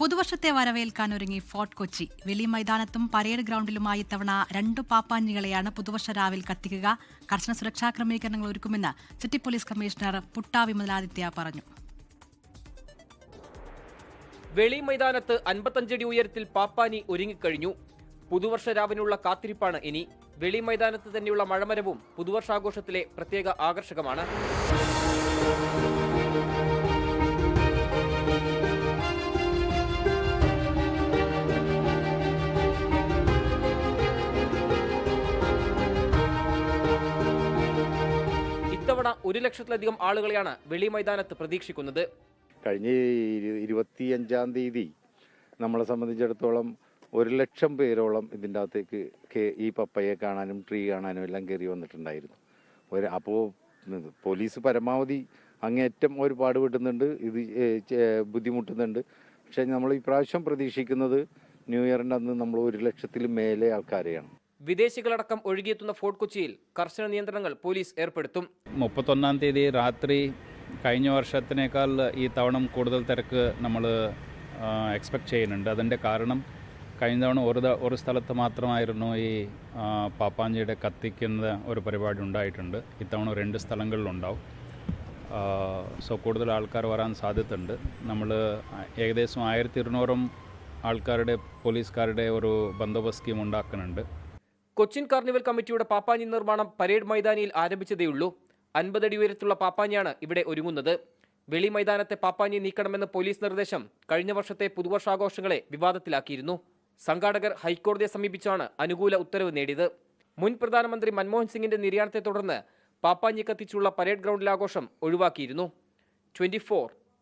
പുതുവർഷത്തെ വരവേൽക്കാൻ ഒരുങ്ങി ഫോർട്ട് കൊച്ചി. വെളി മൈതാനത്തും പരേഡ് ഗ്രൗണ്ടിലുമായി ഇത്തവണ രണ്ടു പാപ്പാഞ്ഞികളെയാണ് പുതുവർഷ രാവിൽ കത്തിക്കുക. കർശന സുരക്ഷാ ക്രമീകരണങ്ങൾ ഒരുക്കുമെന്ന് city police commissioner Putta Vimaladitya പറഞ്ഞു. വെളി മൈതാനത്ത് അൻപത്തഞ്ചടി ഉയരത്തിൽ പാപ്പാനി ഒരുങ്ങിക്കഴിഞ്ഞു. പുതുവർഷ രാവിനുള്ള കാത്തിരിപ്പാണ് ഇനി. വെളി മൈതാനത്ത് തന്നെയുള്ള മഴമരവും പുതുവർഷാഘോഷത്തിലെ പ്രത്യേക ആകർഷകമാണ്. ഇത്തവണ ഒരു ലക്ഷത്തിലധികം ആളുകളെയാണ് വെളി മൈതാനത്ത് പ്രതീക്ഷിക്കുന്നത്. കഴിഞ്ഞ ഇരു- ഇരുപത്തിയഞ്ചാം തീയതി നമ്മളെ സംബന്ധിച്ചിടത്തോളം ഒരു ലക്ഷം പേരോളം ഇതിന്റെ അകത്തേക്ക് ഈ പപ്പയെ കാണാനും ട്രീ കാണാനും എല്ലാം കയറി വന്നിട്ടുണ്ടായിരുന്നു. ഒരു അപ്പോൾ പോലീസ് പരമാവധി അങ്ങേറ്റം ഒരു പാടുപെട്ടുന്നുണ്ട് ഇത് ബുദ്ധിമുട്ടുന്നുണ്ട്. പക്ഷേ നമ്മൾ ഇപ്രാവശ്യം പ്രതീക്ഷിക്കുന്നത് ന്യൂ ഇയറിന്റെ അന്ന് നമ്മൾ ഒരു ലക്ഷത്തിൽ മേലെ ആൾക്കാരെയാണ്. വിദേശികളടക്കം ഒഴുകിയെത്തുന്ന ഫോർട്ട് കൊച്ചിയിൽ കർശന നിയന്ത്രണങ്ങൾ പോലീസ് ഏർപ്പെടുത്തും. മുപ്പത്തൊന്നാം തീയതി രാത്രി കഴിഞ്ഞ വർഷത്തിനേക്കാൾ ഈ തവണ കൂടുതൽ തിരക്ക് നമ്മൾ എക്സ്പെക്ട് ചെയ്യുന്നുണ്ട്. അതിന്റെ കാരണം കഴിഞ്ഞ തവണ ഒരു ഒരു സ്ഥലത്ത് മാത്രമായിരുന്നു ഈ പാപ്പാഞ്ചിയുടെ കത്തിക്കുന്ന ഒരു പരിപാടി ഉണ്ടായിട്ടുണ്ട്. ഇത്തവണ രണ്ട് സ്ഥലങ്ങളിലുണ്ടാവും. സോ കൂടുതൽ ആൾക്കാർ വരാൻ സാധ്യതയുണ്ട്. നമ്മൾ ഏകദേശം ആയിരത്തി ഇരുന്നൂറും ആൾക്കാരുടെ പോലീസുകാരുടെ ഒരു ബന്ദോബസ്ത് സ്കീം ഉണ്ടാക്കുന്നുണ്ട്. കൊച്ചിൻ കാർണിവൽ കമ്മിറ്റിയുടെ പാപ്പാഞ്ഞി നിർമ്മാണം പരേഡ് മൈതാനിയിൽ ആരംഭിച്ചതേയുള്ളൂ. അൻപതടി ഉയരത്തുള്ള പാപ്പാഞ്ഞിയാണ് ഇവിടെ ഒരുങ്ങുന്നത്. വെളി മൈതാനത്തെ പാപ്പാഞ്ഞി നീക്കണമെന്ന പോലീസ് നിർദ്ദേശം കഴിഞ്ഞ വർഷത്തെ പുതുവർഷാഘോഷങ്ങളെ വിവാദത്തിലാക്കിയിരുന്നു. സംഘാടകർ ഹൈക്കോടതിയെ സമീപിച്ചാണ് അനുകൂല ഉത്തരവ് നേടിയത്. മുൻ പ്രധാനമന്ത്രി മൻമോഹൻ സിംഗിന്റെ നിര്യാണത്തെ തുടർന്ന് പാപ്പാഞ്ഞി കത്തിച്ചുള്ള പരേഡ് ഗ്രൗണ്ടിലെ ആഘോഷം ഒഴിവാക്കിയിരുന്നു. ട്വന്റി